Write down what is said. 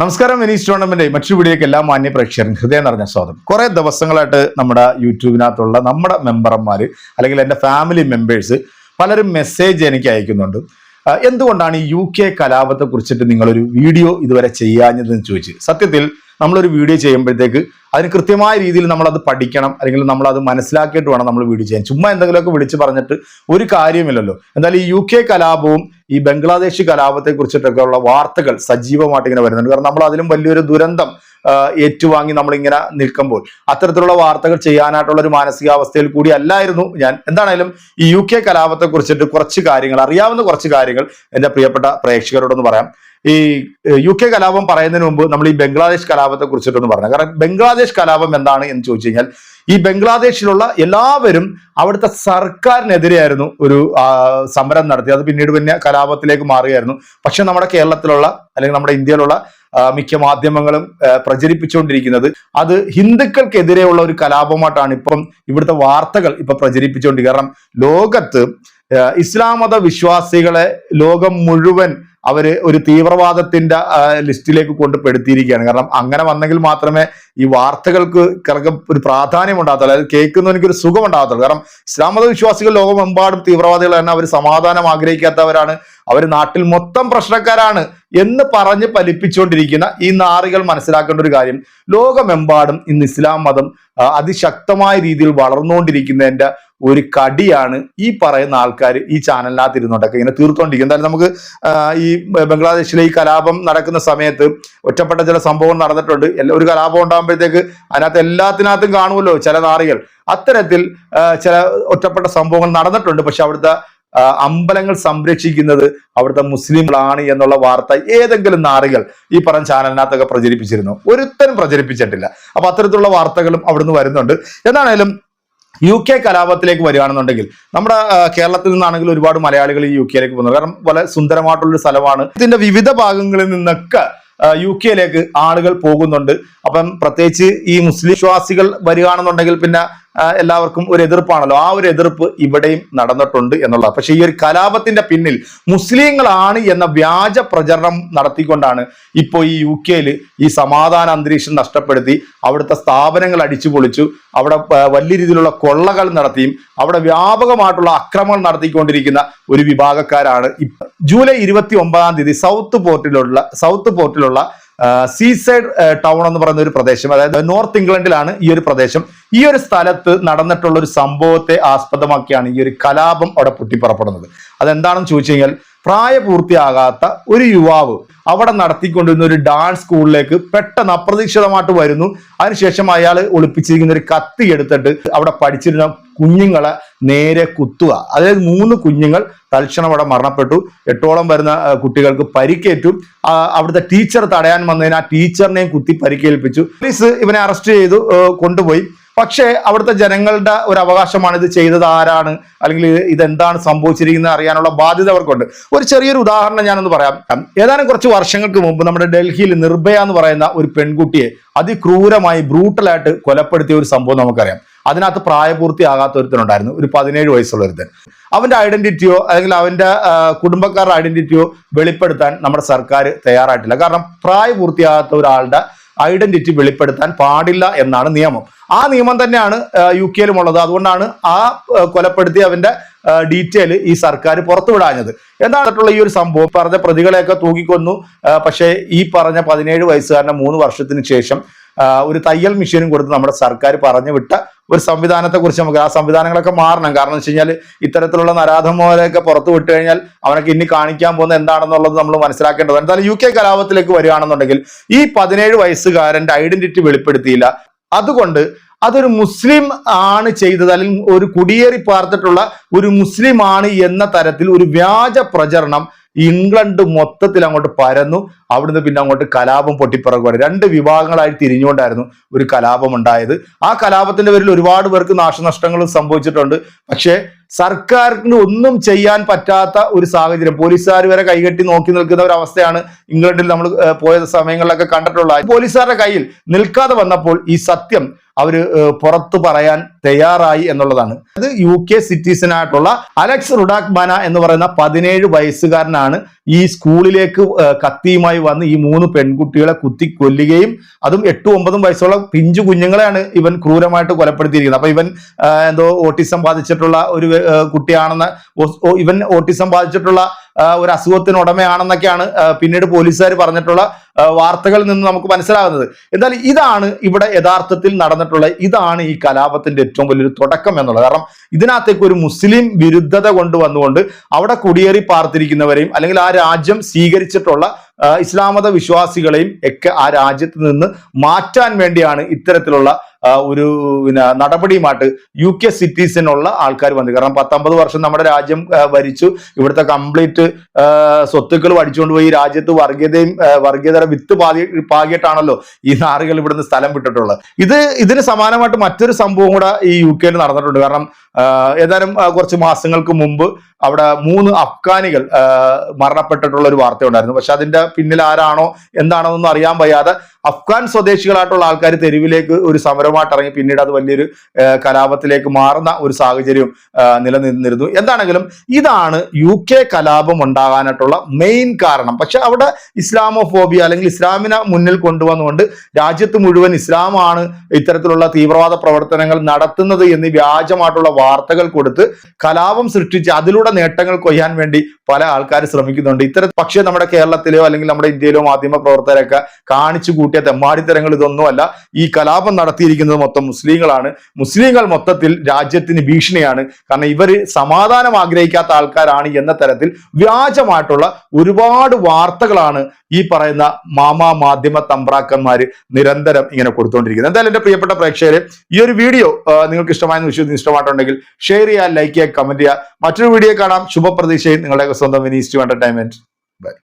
നമസ്കാരം വിനീസ് ടൂർണമെന്റ് മറ്റൊരു വീഡിയോക്ക് എല്ലാ മാന്യ പ്രേക്ഷകരും ഹൃദയം നിറഞ്ഞ സ്വാഗതം. കുറെ ദിവസങ്ങളായിട്ട് നമ്മുടെ യൂട്യൂബിനകത്തുള്ള നമ്മുടെ മെമ്പർമാർ അല്ലെങ്കിൽ എന്റെ ഫാമിലി മെമ്പേഴ്സ് പലരും മെസ്സേജ് എനിക്ക് അയക്കുന്നുണ്ട്. എന്തുകൊണ്ടാണ് ഈ യു കെ കലാപത്തെ കുറിച്ചിട്ട് നിങ്ങളൊരു വീഡിയോ ഇതുവരെ ചെയ്യാഞ്ഞതെന്ന് ചോദിച്ച്? സത്യത്തിൽ നമ്മളൊരു വീഡിയോ ചെയ്യുമ്പോഴത്തേക്ക് അതിന് കൃത്യമായ രീതിയിൽ നമ്മളത് പഠിക്കണം അല്ലെങ്കിൽ നമ്മളത് മനസ്സിലാക്കിയിട്ട് വേണം നമ്മൾ വീഡിയോ ചെയ്യാൻ. ചുമ്മാ എന്തെങ്കിലുമൊക്കെ വിളിച്ച് പറഞ്ഞിട്ട് ഒരു കാര്യമില്ലല്ലോ എന്തായാലും ഈ യു കെ കലാപവും ഈ ബംഗ്ലാദേശ് കലാപത്തെ കുറിച്ചിട്ടൊക്കെയുള്ള വാർത്തകൾ സജീവമായിട്ട് ഇങ്ങനെ വരുന്നുണ്ട്. കാരണം നമ്മൾ അതിലും വലിയൊരു ദുരന്തം ഏറ്റുവാങ്ങി നമ്മളിങ്ങനെ നിൽക്കുമ്പോൾ. അത്തരത്തിലുള്ള വാർത്തകൾ ചെയ്യാനായിട്ടുള്ള ഒരു മാനസികാവസ്ഥയിൽ കൂടി അല്ലായിരുന്നു ഞാൻ. എന്താണേലും ഈ യു കെ കലാപത്തെ കുറിച്ചിട്ട് കുറച്ച് കാര്യങ്ങൾ അറിയാവുന്ന കുറച്ച് കാര്യങ്ങൾ എന്റെ പ്രിയപ്പെട്ട പ്രേക്ഷകരോടൊന്ന് പറയാം. ഈ യു കെ കലാപം പറയുന്നതിന് മുമ്പ് നമ്മൾ ഈ ബംഗ്ലാദേശ് കലാപത്തെ കുറിച്ചിട്ടൊന്ന് പറഞ്ഞു കാരണം ബംഗ്ലാദേശ് കലാപം എന്താണ് എന്ന് ചോദിച്ചു കഴിഞ്ഞാൽ ഈ ബംഗ്ലാദേശിലുള്ള എല്ലാവരും അവിടുത്തെ സർക്കാരിനെതിരെയായിരുന്നു ഒരു സമരം നടത്തി അത് പിന്നീട് പിന്നെ കലാപത്തിലേക്ക് മാറുകയായിരുന്നു. പക്ഷെ നമ്മുടെ കേരളത്തിലുള്ള അല്ലെങ്കിൽ നമ്മുടെ ഇന്ത്യയിലുള്ള മിക്ക മാധ്യമങ്ങളും പ്രചരിപ്പിച്ചുകൊണ്ടിരിക്കുന്നത് അത് ഹിന്ദുക്കൾക്കെതിരെയുള്ള ഒരു കലാപമായിട്ടാണ് ഇപ്പം ഇവിടുത്തെ വാർത്തകൾ ഇപ്പൊ പ്രചരിപ്പിച്ചുകൊണ്ടിരിക്കുന്നത്. കാരണം ലോകത്ത് ഇസ്ലാം മത വിശ്വാസികളെ ലോകം മുഴുവൻ അവർ ഒരു തീവ്രവാദത്തിന്റെ ലിസ്റ്റിലേക്ക് കൊണ്ട് പെടുത്തിയിരിക്കുകയാണ് കാരണം അങ്ങനെ വന്നെങ്കിൽ മാത്രമേ ഈ വാർത്തകൾക്ക് കിറക്കം ഒരു പ്രാധാന്യം ഉണ്ടാകത്തുള്ളൂ. അതായത് കേൾക്കുന്നവനിക്ക് ഒരു സുഖം ഉണ്ടാകത്തുള്ളൂ. കാരണം ഇസ്ലാം മത വിശ്വാസികൾ ലോകമെമ്പാടും തന്നെ അവർ സമാധാനം ആഗ്രഹിക്കാത്തവരാണ്. അവർ നാട്ടിൽ മൊത്തം പ്രശ്നക്കാരാണ് എന്ന് പറഞ്ഞ് പലിപ്പിച്ചുകൊണ്ടിരിക്കുന്ന ഈ നാറികൾ മനസ്സിലാക്കേണ്ട ഒരു കാര്യം. ലോകമെമ്പാടും ഇന്ന് ഇസ്ലാം മതം അതിശക്തമായ രീതിയിൽ വളർന്നുകൊണ്ടിരിക്കുന്നതിന്റെ ഒരു കടിയാണ് ഈ പറയുന്ന ആൾക്കാർ ഈ ചാനലിനകത്ത് ഇരുന്നോട്ടൊക്കെ ഇങ്ങനെ തീർത്തുകൊണ്ടിരിക്കും എന്തായാലും നമുക്ക് ഈ ബംഗ്ലാദേശിലെ ഈ കലാപം നടക്കുന്ന സമയത്ത് ഒറ്റപ്പെട്ട ചില സംഭവം നടന്നിട്ടുണ്ട്. എല്ലാ ഒരു കലാപം ഉണ്ടാകുമ്പോഴത്തേക്ക് അതിനകത്ത് എല്ലാത്തിനകത്തും കാണുമല്ലോ ചില നാറികൾ. അത്തരത്തിൽ ചില ഒറ്റപ്പെട്ട സംഭവങ്ങൾ നടന്നിട്ടുണ്ട്. പക്ഷെ അവിടുത്തെ അമ്പലങ്ങൾ സംരക്ഷിക്കുന്നത് അവിടുത്തെ മുസ്ലിങ്ങളാണ് എന്നുള്ള വാർത്ത ഏതെങ്കിലും നാറികൾ ഈ പറഞ്ഞ ചാനലിനകത്തൊക്കെ പ്രചരിപ്പിച്ചിരുന്നു. ഒരുത്തരും പ്രചരിപ്പിച്ചിട്ടില്ല. അപ്പൊ അത്തരത്തിലുള്ള വാർത്തകളും അവിടുന്ന് വരുന്നുണ്ട്. എന്താണേലും യു കെ കലാപത്തിലേക്ക് വരികയാണെന്നുണ്ടെങ്കിൽ നമ്മുടെ കേരളത്തിൽ നിന്നാണെങ്കിൽ ഒരുപാട് മലയാളികൾ ഈ യു കെയിലേക്ക് പോകുന്നത് കാരണം വളരെ സുന്ദരമായിട്ടുള്ളൊരു സ്ഥലമാണ്. ഇതിന്റെ വിവിധ ഭാഗങ്ങളിൽ നിന്നൊക്കെ യു കെയിലേക്ക് ആളുകൾ പോകുന്നുണ്ട്. അപ്പം പ്രത്യേകിച്ച് ഈ മുസ്ലിം വിശ്വാസികൾ വരികയാണെന്നുണ്ടെങ്കിൽ പിന്നെ എല്ലാവർക്കും ഒരു എതിർപ്പാണല്ലോ. ആ ഒരു എതിർപ്പ് ഇവിടെയും നടന്നിട്ടുണ്ട് എന്നുള്ള പക്ഷേ ഈ ഒരു കലാപത്തിന്റെ പിന്നിൽ മുസ്ലിങ്ങളാണ് എന്ന വ്യാജ പ്രചരണം നടത്തിക്കൊണ്ടാണ് ഇപ്പോൾ ഈ യു കെയിൽ ഈ സമാധാന അന്തരീക്ഷം നഷ്ടപ്പെടുത്തി അവിടുത്തെ സ്ഥാപനങ്ങൾ അടിച്ചു പൊളിച്ചു അവിടെ വലിയ രീതിയിലുള്ള കൊള്ളകൾ നടത്തിയും അവിടെ വ്യാപകമായിട്ടുള്ള അക്രമങ്ങൾ നടത്തിക്കൊണ്ടിരിക്കുന്ന ഒരു വിഭാഗക്കാരാണ് ജൂലൈ ഇരുപത്തി ഒമ്പതാം തീയതി സൗത്ത് പോർട്ടിലുള്ള സൗത്ത് പോർട്ടിലുള്ള സീസൈഡ് ടൗൺ എന്ന് പറയുന്ന ഒരു പ്രദേശം അതായത് നോർത്ത് ഇംഗ്ലണ്ടിലാണ് ഈ ഒരു പ്രദേശം. ഈ ഒരു സ്ഥലത്ത് നടന്നിട്ടുള്ള ഒരു സംഭവത്തെ ആസ്പദമാക്കിയാണ് ഈ ഒരു കലാപം അവിടെ പൊട്ടിപ്പുറപ്പെടുന്നത്. അതെന്താണെന്ന് ചോദിച്ചു കഴിഞ്ഞാൽ പ്രായപൂർത്തിയാകാത്ത ഒരു യുവാവ് അവിടെ നടത്തിക്കൊണ്ടിരുന്ന ഒരു ഡാൻസ് സ്കൂളിലേക്ക് പെട്ടെന്ന് അപ്രതീക്ഷിതമായിട്ട് വരുന്നു. അതിനുശേഷം അയാൾ ഒളിപ്പിച്ചിരിക്കുന്ന ഒരു കത്തി എടുത്തിട്ട് അവിടെ പഠിച്ചിരുന്ന കുഞ്ഞുങ്ങളെ നേരെ കുത്തുക. അതായത് മൂന്ന് കുഞ്ഞുങ്ങൾ തൽക്ഷണം അവിടെ മരണപ്പെട്ടു. എട്ടോളം വരുന്ന കുട്ടികൾക്ക് പരിക്കേറ്റു. അവിടുത്തെ ടീച്ചർ തടയാൻ വന്നതിന് ആ ടീച്ചറിനെയും കുത്തി പരിക്കേൽപ്പിച്ചു. പോലീസ് ഇവനെ അറസ്റ്റ് ചെയ്തു കൊണ്ടുപോയി. പക്ഷേ അവിടുത്തെ ജനങ്ങളുടെ ഒരു അവകാശമാണ് ഇത് ചെയ്തത് ആരാണ്? അല്ലെങ്കിൽ ഇത് ഇതെന്താണ് സംഭവിച്ചിരിക്കുന്നത് അറിയാനുള്ള ബാധ്യത അവർക്കുണ്ട്. ഒരു ചെറിയൊരു ഉദാഹരണം ഞാനൊന്ന് പറയാം. ഏതാനും കുറച്ച് വർഷങ്ങൾക്ക് മുമ്പ് നമ്മുടെ ഡൽഹിയിൽ നിർഭയ എന്ന് പറയുന്ന ഒരു പെൺകുട്ടിയെ അതിക്രൂരമായി ബ്രൂട്ടലായിട്ട് കൊലപ്പെടുത്തിയ ഒരു സംഭവം നമുക്കറിയാം. അതിനകത്ത് പ്രായപൂർത്തിയാകാത്ത ഒരുത്തനുണ്ടായിരുന്നു. ഒരു പതിനേഴ് വയസ്സുള്ള ഒരുത്തൻ. അവന്റെ ഐഡന്റിറ്റിയോ അല്ലെങ്കിൽ അവന്റെ കുടുംബക്കാരുടെ ഐഡന്റിറ്റിയോ വെളിപ്പെടുത്താൻ നമ്മുടെ സർക്കാർ തയ്യാറായിട്ടില്ല. കാരണം പ്രായപൂർത്തിയാകാത്ത ഒരാളുടെ ഐഡന്റിറ്റി വെളിപ്പെടുത്താൻ പാടില്ല എന്നാണ് നിയമം. ആ നിയമം തന്നെയാണ് യു കെയിലും ഉള്ളത് അതുകൊണ്ടാണ് ആ കൊലപ്പെടുത്തിയ അവന്റെ ഡീറ്റെയിൽ ഈ സർക്കാർ പുറത്തുവിടാഞ്ഞത്. എന്താണെന്നുള്ള ഈ ഒരു സംഭവം? പറഞ്ഞ പ്രതികളെയൊക്കെ തൂക്കിക്കൊന്നു. പക്ഷേ ഈ പറഞ്ഞ പതിനേഴ് വയസ്സുകാരനെ മൂന്ന് വർഷത്തിന് ശേഷം ഒരു തയ്യൽ മെഷീനും കൊടുത്ത് നമ്മുടെ സർക്കാർ പറഞ്ഞു വിട്ട ഒരു സംവിധാനത്തെ കുറിച്ച് നമുക്ക് ആ സംവിധാനങ്ങളൊക്കെ മാറണം. കാരണം എന്ന് വെച്ച് കഴിഞ്ഞാൽ ഇത്തരത്തിലുള്ള നരാധമോലൊക്കെ പുറത്തു വിട്ടു കഴിഞ്ഞാൽ അവനൊക്കെ ഇനി കാണിക്കാൻ പോകുന്ന എന്താണെന്നുള്ളത് നമ്മൾ മനസ്സിലാക്കേണ്ടത് എന്തായാലും യു കെ കലാപത്തിലേക്ക് വരികയാണെന്നുണ്ടെങ്കിൽ ഈ പതിനേഴ് വയസ്സുകാരന്റെ ഐഡന്റിറ്റി വെളിപ്പെടുത്തിയില്ല. അതുകൊണ്ട് അതൊരു മുസ്ലിം ആണ് ചെയ്തത് അല്ലെങ്കിൽ ഒരു കുടിയേറി പാർത്തിട്ടുള്ള ഒരു മുസ്ലിം ആണ് എന്ന തരത്തിൽ ഒരു വ്യാജ പ്രചരണം ഇംഗ്ലണ്ട് മൊത്തത്തിൽ അങ്ങോട്ട് പരന്നു. അവിടുന്ന് പിന്നെ അങ്ങോട്ട് കലാപം പൊട്ടിപ്പിറകുകയാണ് രണ്ട് വിഭാഗങ്ങളായി തിരിഞ്ഞുകൊണ്ടായിരുന്നു ഒരു കലാപം ഉണ്ടായത്. ആ കലാപത്തിന്റെ പേരിൽ ഒരുപാട് പേർക്ക് നാശനഷ്ടങ്ങളും സംഭവിച്ചിട്ടുണ്ട്. പക്ഷേ സർക്കാരിന് ഒന്നും ചെയ്യാൻ പറ്റാത്ത ഒരു സാഹചര്യം. പോലീസുകാർ വരെ കൈകെട്ടി നോക്കി നിൽക്കുന്ന ഒരു അവസ്ഥയാണ് ഇംഗ്ലണ്ടിൽ നമ്മൾ പോയ സമയങ്ങളിലൊക്കെ കണ്ടിട്ടുള്ളത്. പോലീസുകാരുടെ കയ്യിൽ നിൽക്കാതെ വന്നപ്പോൾ ഈ സത്യം അവർ പുറത്തു പറയാൻ തയ്യാറായി എന്നുള്ളതാണ്. അത് യു കെ സിറ്റിസൺ ആയിട്ടുള്ള അലക്സ് റുഡാക്ബാന എന്ന് പറയുന്ന പതിനേഴ് വയസ്സുകാരനാണ് ഈ സ്കൂളിലേക്ക് കത്തിയുമായി വന്ന് ഈ മൂന്ന് പെൺകുട്ടികളെ കുത്തി കൊല്ലുകയും അതും എട്ടും ഒമ്പതും വയസ്സുള്ള പിഞ്ചു കുഞ്ഞുങ്ങളെയാണ് ഇവൻ ക്രൂരമായിട്ട് കൊലപ്പെടുത്തിയിരിക്കുന്നത്. അപ്പൊ ഇവൻ എന്തോ ഓട്ടിസം ബാധിച്ചിട്ടുള്ള ഒരു കുട്ടിയാണെന്ന് ഇവൻ ഓട്ടിസം ബാധിച്ചിട്ടുള്ള ഒരു അസുഖത്തിന് ഉടമയാണെന്നൊക്കെയാണ് പിന്നീട് പോലീസുകാർ പറഞ്ഞിട്ടുള്ള വാർത്തകളിൽ നിന്ന് നമുക്ക് മനസ്സിലാകുന്നത്. എന്നാൽ ഇതാണ് ഇവിടെ യഥാർത്ഥത്തിൽ നടന്നിട്ടുള്ള ഇതാണ് ഈ കലാപത്തിന്റെ ഏറ്റവും വലിയൊരു തുടക്കം എന്നുള്ളത്. കാരണം ഇതിനകത്തേക്ക് ഒരു മുസ്ലിം വിരുദ്ധത കൊണ്ടുവന്നുകൊണ്ട് അവിടെ കുടിയേറി പാർത്തിരിക്കുന്നവരെയും അല്ലെങ്കിൽ ആ രാജ്യം സ്വീകരിച്ചിട്ടുള്ള ഇസ്ലാമത വിശ്വാസികളെയും ഒക്കെ ആ രാജ്യത്ത് നിന്ന് മാറ്റാൻ വേണ്ടിയാണ് ഇത്തരത്തിലുള്ള ഒരു പിന്നെ നടപടിയുമായിട്ട് യു കെ സിറ്റീസിനുള്ള ആൾക്കാർ വന്നു. കാരണം പത്തൊമ്പത് വർഷം നമ്മുടെ രാജ്യം ഭരിച്ചു. ഇവിടുത്തെ കംപ്ലീറ്റ് സ്വത്തുക്കൾ പഠിച്ചുകൊണ്ട് പോയി. രാജ്യത്ത് വർഗീയതയും വർഗീയതര വിത്ത് പാകി പാകിയിട്ടാണല്ലോ ഈ നാറുകൾ ഇവിടുന്ന് സ്ഥലം വിട്ടിട്ടുള്ളത്. ഇത് ഇതിന് സമാനമായിട്ട് മറ്റൊരു സംഭവം കൂടെ ഈ യു കെയിൽ നടന്നിട്ടുണ്ട്. കാരണം ഏതാനും കുറച്ച് മാസങ്ങൾക്ക് മുമ്പ് അവിടെ മൂന്ന് അഫ്ഗാനികൾ മരണപ്പെട്ടിട്ടുള്ള ഒരു വാർത്ത ഉണ്ടായിരുന്നു. പക്ഷെ അതിന്റെ പിന്നിൽ ആരാണോ എന്താണോ എന്നൊന്നും അറിയാൻ വയ്യാതെ അഫ്ഗാൻ സ്വദേശികളായിട്ടുള്ള ആൾക്കാർ തെരുവിലേക്ക് ഒരു സമരമായിട്ട് ഇറങ്ങി പിന്നീട് അത് വലിയൊരു കലാപത്തിലേക്ക് മാറുന്ന ഒരു സാഹചര്യം നിലനിന്നിരുന്നു. എന്താണെങ്കിലും ഇതാണ് യു കെ കലാപം ഉണ്ടാകാനായിട്ടുള്ള മെയിൻ കാരണം. പക്ഷെ അവിടെ ഇസ്ലാമോഫോബിയ അല്ലെങ്കിൽ ഇസ്ലാമിനെ മുന്നിൽ കൊണ്ടുവന്നുകൊണ്ട് രാജ്യത്ത് മുഴുവൻ ഇസ്ലാമാണ് ഇത്തരത്തിലുള്ള തീവ്രവാദ പ്രവർത്തനങ്ങൾ നടത്തുന്നത് എന്നീ വ്യാജമായിട്ടുള്ള വാർത്തകൾ കൊടുത്ത് കലാപം സൃഷ്ടിച്ച് അതിലൂടെ നേട്ടങ്ങൾ കൊയ്യാൻ വേണ്ടി പല ആൾക്കാർ ശ്രമിക്കുന്നുണ്ട്. ഇത്തരം പക്ഷേ നമ്മുടെ കേരളത്തിലെയോ അല്ലെങ്കിൽ നമ്മുടെ ഇന്ത്യയിലോ മാധ്യമ പ്രവർത്തകരൊക്കെ കാണിച്ചു കൂട്ടിയ തെമ്മാടിത്തരങ്ങൾ ഇതൊന്നുമല്ല. ഈ കലാപം നടത്തിയിരിക്കുന്നത് മൊത്തം മുസ്ലിങ്ങളാണ്. മുസ്ലിങ്ങൾ മൊത്തത്തിൽ രാജ്യത്തിന് ഭീഷണിയാണ്. കാരണം ഇവർ സമാധാനം ആഗ്രഹിക്കാത്ത ആൾക്കാരാണ് എന്ന തരത്തിൽ വ്യാജമായിട്ടുള്ള ഒരുപാട് വാർത്തകളാണ് ഈ പറയുന്ന മാമാ മാധ്യമ തമ്പ്രാക്കന്മാര് നിരന്തരം ഇങ്ങനെ കൊടുത്തുകൊണ്ടിരിക്കുന്നത് എന്തായാലും എന്റെ പ്രിയപ്പെട്ട പ്രേക്ഷകരെ ഈ ഒരു വീഡിയോ നിങ്ങൾക്ക് ഇഷ്ടമായെന്ന് വിശ്വസിച്ച് ഇഷ്ടമായിട്ടുണ്ടെങ്കിൽ ഷെയർ ചെയ്യുക ലൈക്ക് ചെയ്യുക കമന്റ് ചെയ്യുക. മറ്റൊരു വീഡിയോ കാണാം. ശുഭപ്രതീക്ഷയും നിങ്ങളുടെ സ്വന്തം വിനീസ് ടു എന്റർടൈൻമെന്റ് ബൈ